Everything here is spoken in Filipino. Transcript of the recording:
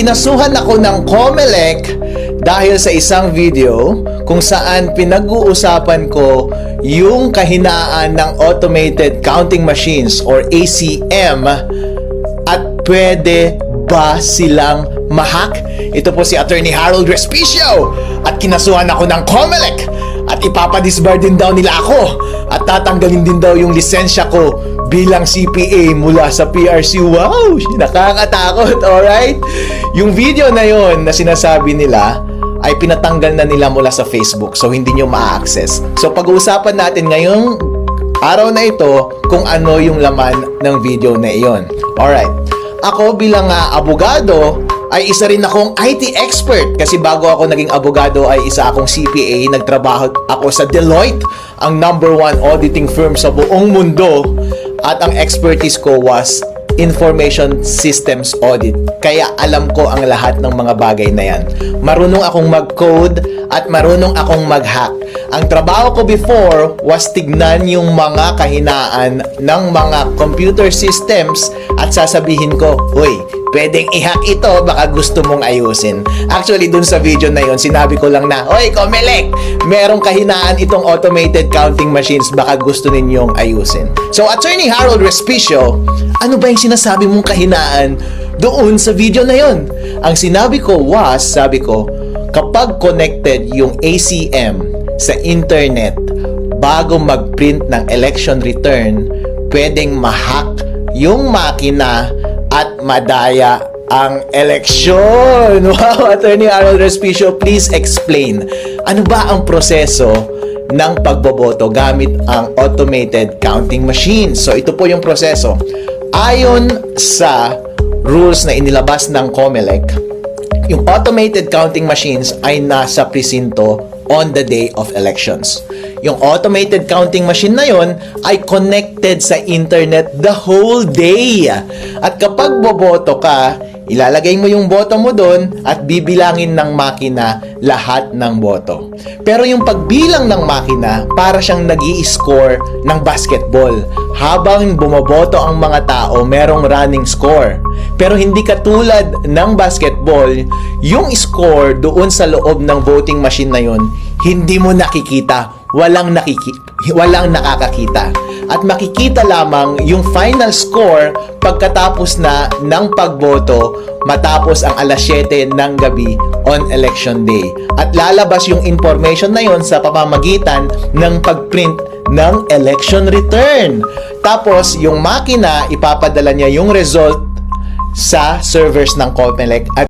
Inasuhan ako ng COMELEC dahil sa isang video kung saan pinag-uusapan ko yung kahinaan ng automated counting machines or ACM at pwede ba silang mahak? Ito po si Attorney Harold Respicio at kinasuhan ako ng COMELEC at ipapadisbar din daw nila ako at tatanggalin din daw yung lisensya ko bilang CPA mula sa PRC. Wow! Nakakatakot, alright? Yung video na yon na sinasabi nila ay pinatanggal na nila mula sa Facebook so hindi nyo ma-access. So pag-uusapan natin ngayong araw na ito kung ano yung laman ng video na iyon. Alright. Ako bilang uh, abogado ay isa rin akong IT expert kasi bago ako naging abogado ay isa akong CPA. Nagtrabaho ako sa Deloitte, ang number one auditing firm sa buong mundo. At ang expertise ko was Information Systems Audit. Kaya alam ko ang lahat ng mga bagay na yan. Marunong akong mag-code at marunong akong mag-hack. Ang trabaho ko before was tignan yung mga kahinaan ng mga computer systems at sasabihin ko, Uy, pwedeng i-hack ito, baka gusto mong ayusin. Actually, dun sa video na yon sinabi ko lang na, Uy, Comelec, merong kahinaan itong automated counting machines, baka gusto ninyong ayusin. So, Attorney Harold Respicio, ano ba yung sinasabi mong kahinaan doon sa video na yon? Ang sinabi ko was, sabi ko, kapag connected yung ACM sa internet bago mag-print ng election return, pwedeng mahack yung makina at madaya ang eleksyon. Wow, Attorney Harold Respicio, please explain. Ano ba ang proseso ng pagboboto gamit ang automated counting machine? So, ito po yung proseso. Ayon sa rules na inilabas ng COMELEC, yung automated counting machines ay nasa presinto on the day of elections. Yung automated counting machine na yon ay connected sa internet the whole day. At kapag boboto ka, ilalagay mo yung boto mo doon at bibilangin ng makina lahat ng boto. Pero yung pagbilang ng makina, para siyang nag score ng basketball. Habang bumoboto ang mga tao, merong running score. Pero hindi katulad ng basketball, yung score doon sa loob ng voting machine na yon, hindi mo nakikita. Walang nakiki walang nakakakita. At makikita lamang yung final score pagkatapos na ng pagboto matapos ang alas 7 ng gabi on election day. At lalabas yung information na yon sa pamamagitan ng pagprint ng election return. Tapos, yung makina, ipapadala niya yung result sa servers ng COMELEC at